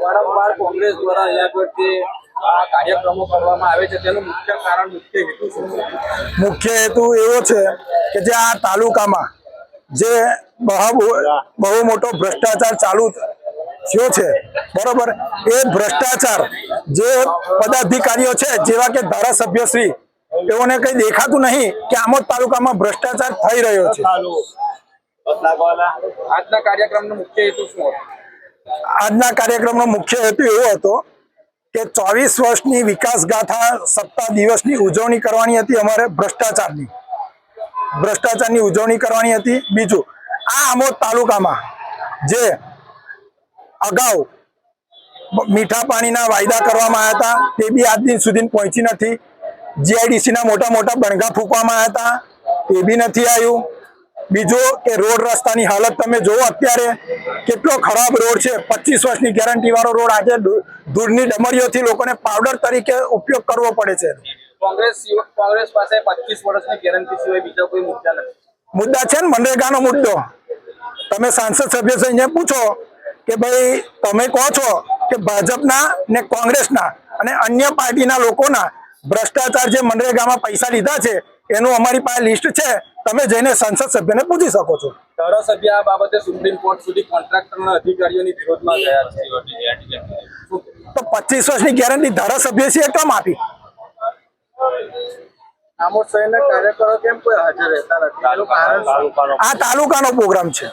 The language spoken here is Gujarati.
વારંવાર કોંગ્રેસ દ્વારા અહીંયા આગળથી આ કાર્યક્રમો કરવામાં આવે છે તેનું મુખ્ય કારણ મુખ્ય હેતુ શું મુખ્ય હેતુ એવો છે કે જે આ તાલુકામાં જે બહુ બહુ મોટો ભ્રષ્ટાચાર ચાલુ થયો છે બરોબર? એ ભ્રષ્ટાચાર જે પદાધિકારીઓ છે જેવા કે ધારાસભ્યશ્રી એઓને કઈ દેખાતું નહીં કે આમોદ તાલુકામાં ભ્રષ્ટાચાર થઈ રહ્યો છે. આજના કાર્યક્રમનો મુખ્ય હેતુ શું હતો? આજના કાર્યક્રમનો મુખ્ય હેતુ એવો હતો કે ચોવીસ વર્ષની વિકાસ ગાથા સત્તા દિવસની ઉજવણી કરવાની હતી અમારે ભ્રષ્ટાચારની. ભ્રષ્ટાચારની ઉજવણી કરવાની હતી. બીજું, આ આમોદ તાલુકામાં જે અગાઉ મીઠા પાણીના વાયદા કરવામાં આવ્યા હતા, તે બી આજ દિન સુધી પહોંચી નથી. જીઆઈડીસીના મોટા મોટા બણગા ફૂંકવામાં આવ્યા હતા, તે બી નથી આવ્યું. બીજું કે રોડ રસ્તાની હાલત તમે જુઓ અત્યારે કેટલો ખરાબ રોડ છે. પચીસ વર્ષની ગેરંટી વાળો રોડ આજે દૂરની ડમરીઓથી લોકોને પાવડર તરીકે ઉપયોગ કરવો પડે છે. કોંગ્રેસ કોંગ્રેસ પાસે પચીસ વર્ષની ગેરંટી સિવાય બીજા કોઈ મુદ્દા નથી. મુદ્દા છે ને મનરેગાનો મુદ્દો. તમે સાંસદ સભ્યશ્રીને પૂછો કે ભાઈ તમે કહો છો કે ભાજપના ને કોંગ્રેસના અને અન્ય પાર્ટીના લોકોના ભ્રષ્ટાચાર જે મનરેગામાં પૈસા લીધા છે એનું અમારી પાસે લિસ્ટ છે. તમે જઈને સંસદ સભ્યને પૂછી શકો છો. ધારાસભ્ય આ બાબતે સુપ્રીમ કોર્ટ સુધી કોન્ટ્રાક્ટરના અધિકારીઓની વિરોધમાં ગયા છે. તો પચીસ વર્ષની ગેરંટી ધારાસભ્ય છે કેમ આપી? આમોદ શહેરના કાર્યકરો કેમ કોઈ હાજર રહેતા નથી? એનું કારણ શું? આ તાલુકાનો પ્રોગ્રામ છે.